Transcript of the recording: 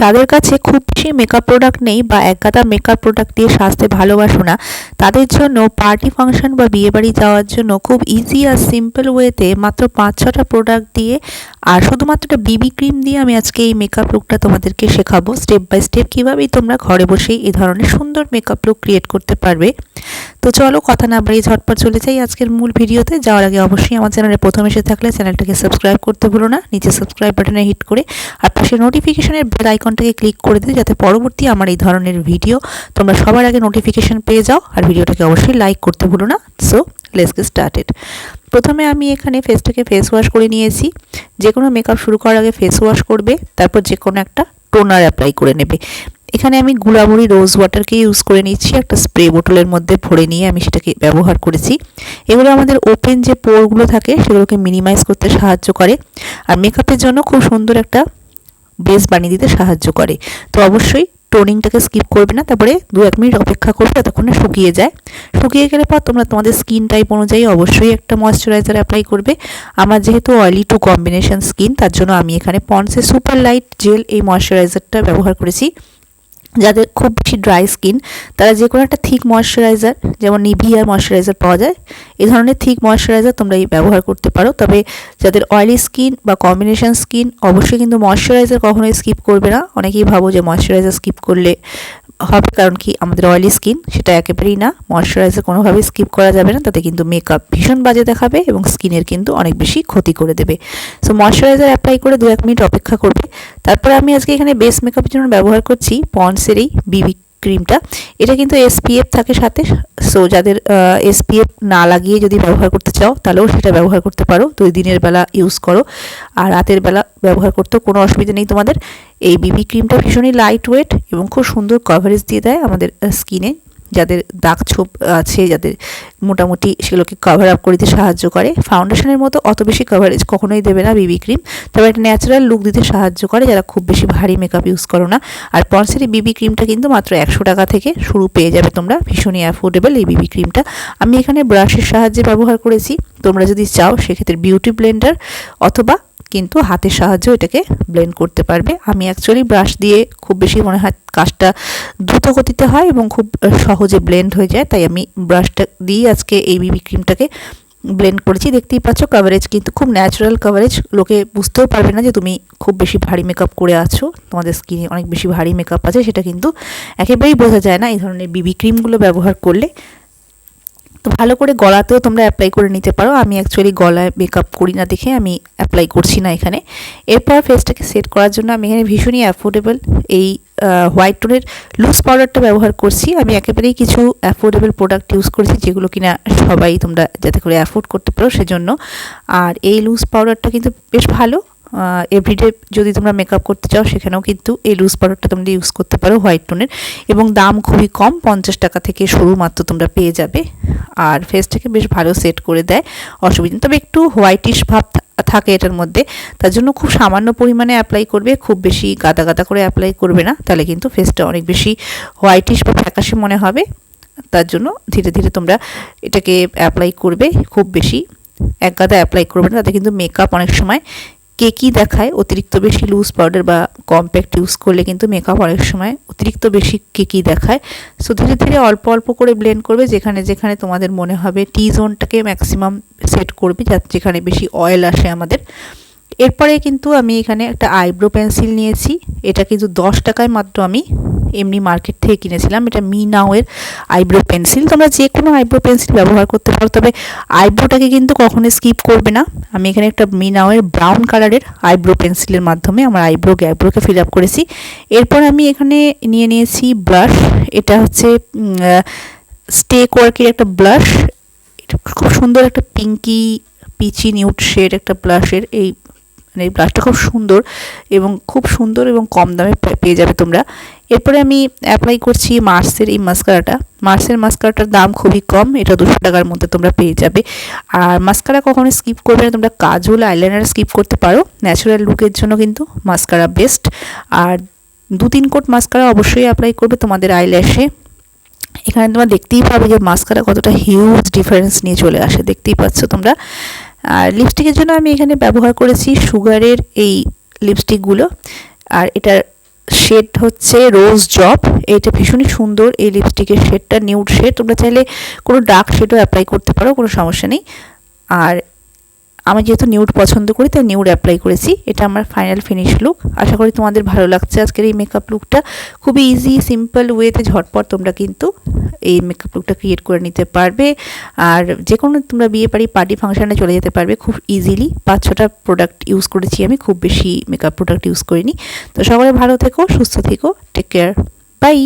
যাদের কাছে খুব বেশি মেকআপ প্রোডাক্ট নেই বা একগাদা মেকআপ প্রোডাক্ট দিয়ে সাজতে ভালোবাসো না, তাদের জন্য পার্টি ফাংশন বা বিয়েবাড়ি যাওয়ার জন্য খুব ইজি আর সিম্পল ওয়েতে মাত্র পাঁচ, ছটা প্রোডাক্ট দিয়ে আর শুধুমাত্র একটা বিবি ক্রিম দিয়ে আমি আজকে এই মেকআপ লুকটা তোমাদেরকে শেখাবো। স্টেপ বাই স্টেপ কীভাবেই তোমরা ঘরে বসেই এই ধরনের সুন্দর মেকআপ লুক ক্রিয়েট করতে পারবে। তো চলো কথা না বাড়িয়ে ঝটপট চলে যাই আজকের মূল ভিডিওতে। যাওয়ার আগে অবশ্যই আমার চ্যানেলে প্রথম এসে থাকলে চ্যানেলটাকে সাবস্ক্রাইব করতে ভুলো না, নিচে সাবস্ক্রাইব বাটনে হিট করে আর পাশে নোটিফিকেশনের বেল আইকনটাকে ক্লিক করে দিই যাতে পরবর্তী আমার এই ধরনের ভিডিও তোমরা সবার আগে নোটিফিকেশন পেয়ে যাও আর ভিডিওটাকে অবশ্যই লাইক করতে ভুলো না। সো লেটস গেট স্টার্টেড প্রথমে আমি এখানে ফেসটাকে ফেস ওয়াশ করে নিয়েছি। যে কোনো মেকআপ শুরু করার আগে ফেস ওয়াশ করবে, তারপর যে কোনো একটা টোনার অ্যাপ্লাই করে নেবে। এখানে আমি গুলাবড়ি রোজ ওয়াটারকে ইউজ করে নিচ্ছি, একটা স্প্রে বোটলের মধ্যে ভরে নিয়ে আমি সেটাকে ব্যবহার করেছি। এগুলো আমাদের ওপেন যে পোরগুলো থাকে, সেগুলোকে মিনিমাইজ করতে সাহায্য করে। আর মেকআপের জন্য খুব সুন্দর একটা বেস বানিয়ে দিতে সাহায্য করে। তো অবশ্যই টোনিংটাকে স্কিপ করবে না, তারপরে দু এক মিনিট অপেক্ষা করবে, ততক্ষণে শুকিয়ে যায়। শুকিয়ে গেলে পর তোমরা তোমাদের স্কিন টাইপ অনুযায়ী অবশ্যই একটা ময়শ্চারাইজার অ্যাপ্লাই করবে। আমার যেহেতু অয়েলি টু কম্বিনেশন স্কিন তার জন্য আমি এখানে পন্সের সুপার লাইট জেল এই ময়শ্চারাইজারটা ব্যবহার করেছি। যাদের খুব বেশি ড্রাই স্কিন তারা যে কোনো একটা থিক ময়শ্চারাইজার যেমন নিভিয়ার ময়শ্চারাইজার পাওয়া যায় এই ধরনের থিক ময়শ্চারাইজার তোমরা এই ব্যবহার করতে পারো। তবে যাদের অয়েলি স্কিন বা কম্বিনেশন স্কিন অবশ্যই কিন্তু ময়শ্চারাইজার কখনোই স্কিপ করবে না। অনেকেই ভাবো যে ময়শ্চারাইজার স্কিপ করলে হবে, কারণ কি আমাদের অয়েলি স্কিন সেটা একেবারেই না। ময়শ্চারাইজার কোনোভাবেই স্কিপ করা যাবে না। তাতে কিন্তু মেকআপ ভীষণ বাজে দেখাবে এবং স্কিনের কিন্তু অনেক বেশি ক্ষতি করে দেবে। সো ময়শ্চারাইজার অ্যাপ্লাই করে দু এক মিনিট অপেক্ষা করবে। তারপর আমি আজকে এখানে বেস মেকআপের জন্য ব্যবহার করছি পন্সের এই বিবি ক্রিমটা। এটা কিন্তু এসপিএফ থাকে সাথে। সো যাদের এসপিএফ না লাগিয়ে যদি ব্যবহার করতে চাও, তাহলেও সেটা ব্যবহার করতে পারো। দুই দিনের বেলা ইউজ করো। আর রাতের বেলা ব্যবহার করতেও কোনো অসুবিধা নেই তোমাদের। এই বিবি ক্রিমটা ভীষণই লাইট ওয়েট এবং খুব সুন্দর কভারেজ দিয়ে দেয় আমাদের স্কিনে যাদের দাগ ছোপ আছে, যাদের মোটামুটি সেগুলোকে কভার আপ করে দিতে সাহায্য করে। ফাউন্ডেশনের মতো অত বেশি কভারেজ কখনোই দেবে না বিবি ক্রিম তবে একটা ন্যাচারাল লুক দিতে সাহায্য করে, যারা খুব বেশি ভারী মেকআপ ইউজ করো না। আর পন্সের বিবি ক্রিমটা কিন্তু মাত্র একশো টাকা থেকে শুরু পেয়ে যাবে তোমরা। ভীষণই অ্যাফোর্ডেবল এই বিবি ক্রিমটা আমি এখানে ব্রাশের সাহায্যে ব্যবহার করেছি। তোমরা যদি চাও, সেক্ষেত্রে বিউটি ব্লেন্ডার অথবা কিন্তু হাতের সাহায্যে এটাকে ব্লেন্ড করতে পারবে। আমি অ্যাকচুয়ালি ব্রাশ দিয়ে খুব বেশি মনে হয় কাজটা দ্রুত গতিতে হয় এবং খুব সহজে ব্লেন্ড হয়ে যায়। তাই আমি ব্রাশটা দিয়ে আজকে এই বিবি ক্রিমটাকে ব্লেন্ড করেছি। দেখতেই পাচ্ছ কাভারেজ কিন্তু খুব ন্যাচারাল কাভারেজ লোকে বুঝতেও পারবে না যে তুমি খুব বেশি ভারী মেকআপ করে আছো। তোমাদের স্কিনে অনেক বেশি ভারী মেকআপ আছে। সেটা কিন্তু একেবারেই বোঝা যায় না এই ধরনের বিবি ক্রিমগুলো ব্যবহার করলে। তো ভালো করে গলাতেও তোমরা অ্যাপ্লাই করে নিতে পারো। আমি অ্যাকচুয়ালি গলায় মেকআপ করি না দেখে আমি অ্যাপ্লাই করছি না এখানে। এরপর ফেসটাকে সেট করার জন্য আমি এখানে ভীষণই অ্যাফোর্ডেবল এই হোয়াইট টোনের লুজ পাউডারটা ব্যবহার করছি। আমি একেবারেই কিছু অ্যাফোর্ডেবল প্রোডাক্ট ইউজ করেছি যেগুলো কিনা সবাই তোমরা যাতে করে অ্যাফোর্ড করতে পারো সেজন্য। আর এই লুজ পাউডারটা কিন্তু বেশ ভালো এভরিডে যদি তোমরা মেকআপ করতে চাও সেখানেও কিন্তু এই লুজ পাউডারটা তোমরা ইউজ করতে পারো হোয়াইট টোনের এবং দাম খুবই কম, পঞ্চাশ টাকা থেকে শুরু মাত্র তোমরা পেয়ে যাবে। আর ফেসটাকে বেশ ভালো সেট করে দেয়, অসুবিধা তবে একটু হোয়াইটিশ ভাব থাকে এটার মধ্যে। তার জন্য খুব সামান্য পরিমাণে অ্যাপ্লাই করবে, খুব বেশি গাদা গাদা করে অ্যাপ্লাই করবে না। তাহলে কিন্তু ফেসটা অনেক বেশি হোয়াইটিশ বা ফ্যাকাশে মনে হবে। তার জন্য ধীরে ধীরে তোমরা এটাকে অ্যাপ্লাই করবে। খুব বেশি এক গাদা অ্যাপ্লাই করবে না, তাতে কিন্তু মেকআপ অনেক সময় কেকই দেখায়, অতিরিক্ত বেশি লুজ পাউডার বা কম্প্যাক্ট ইউজ করলে কিন্তু মেকআপ অনেক সময় অতিরিক্ত বেশি কেকই দেখায়। সো ধীরে ধীরে অল্প অল্প করে ব্লেন্ড করবে, যেখানে যেখানে তোমাদের মনে হবে টি জোনটাকে ম্যাক্সিমাম সেট করবে, যাতে যেখানে বেশি অয়েল আসে আমাদের। এরপরে কিন্তু আমি এখানে একটা আইব্রো পেন্সিল নিয়েছি। এটা কিন্তু দশ টাকায় মাত্র আমি এমনি মার্কেট থেকে কিনেছিলাম। এটা মি নাওয়ের আইব্রো পেন্সিল তোমরা যে কোনো আইব্রো পেন্সিল ব্যবহার করতে পারো, তবে আইব্রোটাকে কিন্তু কখনোই স্কিপ করবে না। আমি এখানে একটা মি নাওয়ের ব্রাউন কালারের আইব্রো পেন্সিলের মাধ্যমে আমার আইব্রো গ্যাব্রোকে ফিল আপ করেছি। এরপর আমি এখানে নিয়ে নিয়েছি ব্রাশ এটা হচ্ছে স্টেক ওয়ার্কের একটা ব্লাশ খুব সুন্দর একটা পিঙ্কি পিচি নিউট শেড একটা ব্লাশের এই মানে এই ব্রাশটা খুব সুন্দর এবং খুব সুন্দর এবং কম দামে পেয়ে যাবে তোমরা। এরপরে আমি অ্যাপ্লাই করছি মার্সের এই মাস্কারাটা মার্সের মাস্কারাটার দাম খুবই কম, এটা দুশো টাকার মধ্যে তোমরা পেয়ে যাবে। আর মাস্কারা কখনো স্কিপ করবে না, তোমরা কাজল আইলাইনার স্কিপ করতে পারো। ন্যাচারাল লুকের জন্য কিন্তু মাস্কারা বেস্ট আর দু তিন কোট মাস্কারা অবশ্যই অ্যাপ্লাই করবে তোমাদের আইল্যাশে এখানে তোমরা দেখতেই পাবে যে মাস্কারা কতটা হিউজ ডিফারেন্স নিয়ে চলে আসে, দেখতেই পাচ্ছ তোমরা। আর লিপস্টিকের জন্য আমি এখানে ব্যবহার করেছি সুগারের এই লিপস্টিকগুলো আর এটার শেড হচ্ছে রোজ জব এটা ভীষণই সুন্দর এই লিপস্টিকের শেডটা নিউড শেড তোমরা চাইলে কোনো ডার্ক শেডও অ্যাপ্লাই করতে পারো, কোনো সমস্যা নেই। আর আমি যেহেতু নিউড পছন্দ করি, তাই নিউড অ্যাপ্লাই করেছি। এটা আমার ফাইনাল ফিনিশ লুক আশা করি তোমাদের ভালো লাগছে আজকের এই মেকআপ লুকটা খুবই ইজি সিম্পল ওয়েতে ঝটপট তোমরা কিন্তু এই মেকআপ লুকটা ক্রিয়েট করে নিতে পারবে। আর যে কোনো তোমরা বিয়ে বাড়ি পার্টি ফাংশানে চলে যেতে পারবে খুব ইজিলি পাঁচ ছটা প্রোডাক্ট ইউজ করেছি আমি, খুব বেশি মেকআপ প্রোডাক্ট ইউজ করিনি। তো সবাই ভালো থেকো, সুস্থ থেকো টেক কেয়ার বাই